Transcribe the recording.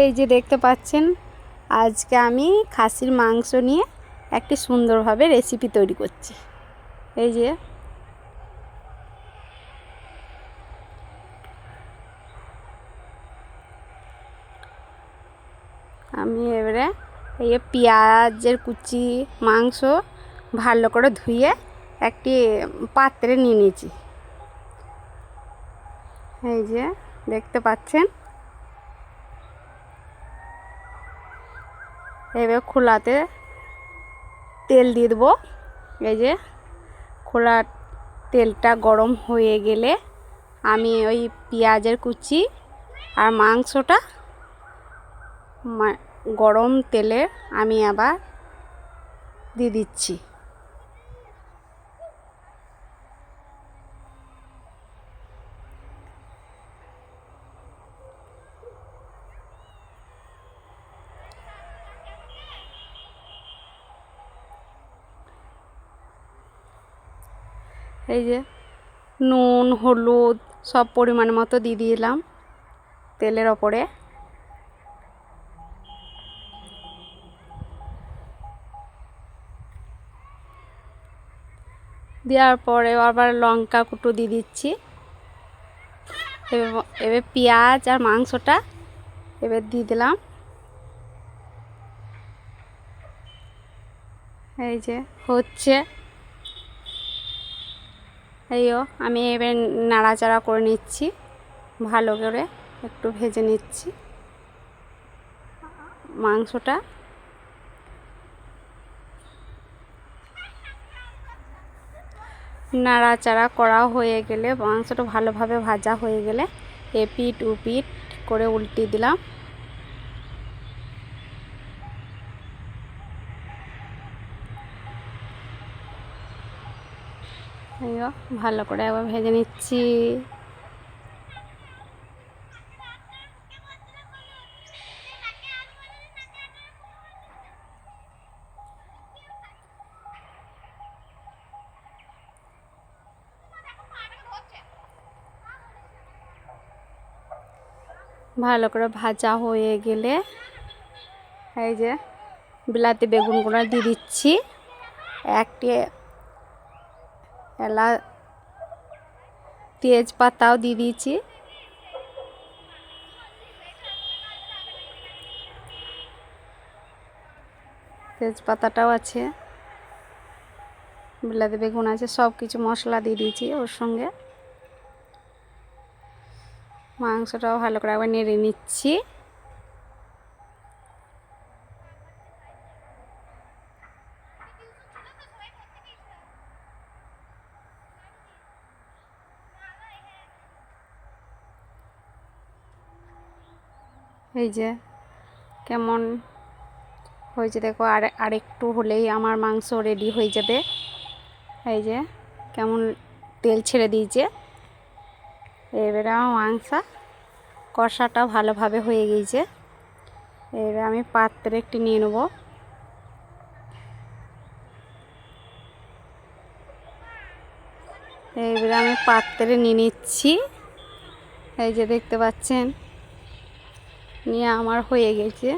এই যে দেখতে পাচ্ছেন, আজকে আমি খাসির মাংস নিয়ে একটি সুন্দরভাবে রেসিপি তৈরি করছি। এই যে। আমি এবারে এই যে পেঁয়াজের কুচি মাংস ভালো করে ধুয়ে একটি পাত্রে নিয়ে নিয়েছি। এই যে, দেখতে পাচ্ছেন? এবার খোলাতে তেল দিয়ে দেবো। এই যে খোলা তেলটা গরম হয়ে গেলে আমি ওই পেঁয়াজের কুচি আর মাংসটা গরম তেলে আমি আবার দিয়ে দিচ্ছি। এই যে নুন, হলুদ সব পরিমাণ মতো দিয়ে দিলাম তেলের ওপরে। দেওয়ার পরে আবার লঙ্কা কুটো দিয়ে দিচ্ছি। এবার পেঁয়াজ আর মাংসটা এবার দিয়ে দিলাম। এই যে হচ্ছে। এইও আমি এবার নাড়াচাড়া করে নিচ্ছি। ভালো করে একটু ভেজে নিচ্ছি। মাংসটা নাড়াচাড়া করা হয়ে গেলে, মাংসটা ভালোভাবে ভাজা হয়ে গেলে এপিট উপিট করে উল্টে দিলাম। ভালো করে একবার ভেজে নিচ্ছি। ভালো করে ভাজা হয়ে গেলে এই যে বিলাতি বেগুনগুলো দিয়ে দিচ্ছি। একটি এলা তেজপাতাও দিয়ে দিয়েছি। তেজপাতাটাও আছে। বিলাতি বেগুন আছে সব কিছু মশলা দিয়ে দিয়েছি ওর সঙ্গে। মাংসটাও ভালো করে আবার নেড়ে নিচ্ছি। এই যে, কেমন হয়েছে দেখো, আর, আরেকটু হলেই আমার মাংস রেডি হয়ে যাবে। এই যে, কেমন তেল ছেড়ে দিয়েছে। এবারে আমার মাংস কষাটা ভালোভাবে হয়ে গিয়েছে। এবারে আমি পাত্রে একটি নিয়ে নেব। এইবারে আমি পাত্রে নিয়ে নিচ্ছি। এই যে, দেখতে পাচ্ছেন? নিয়ে আমার হয়ে গেছে।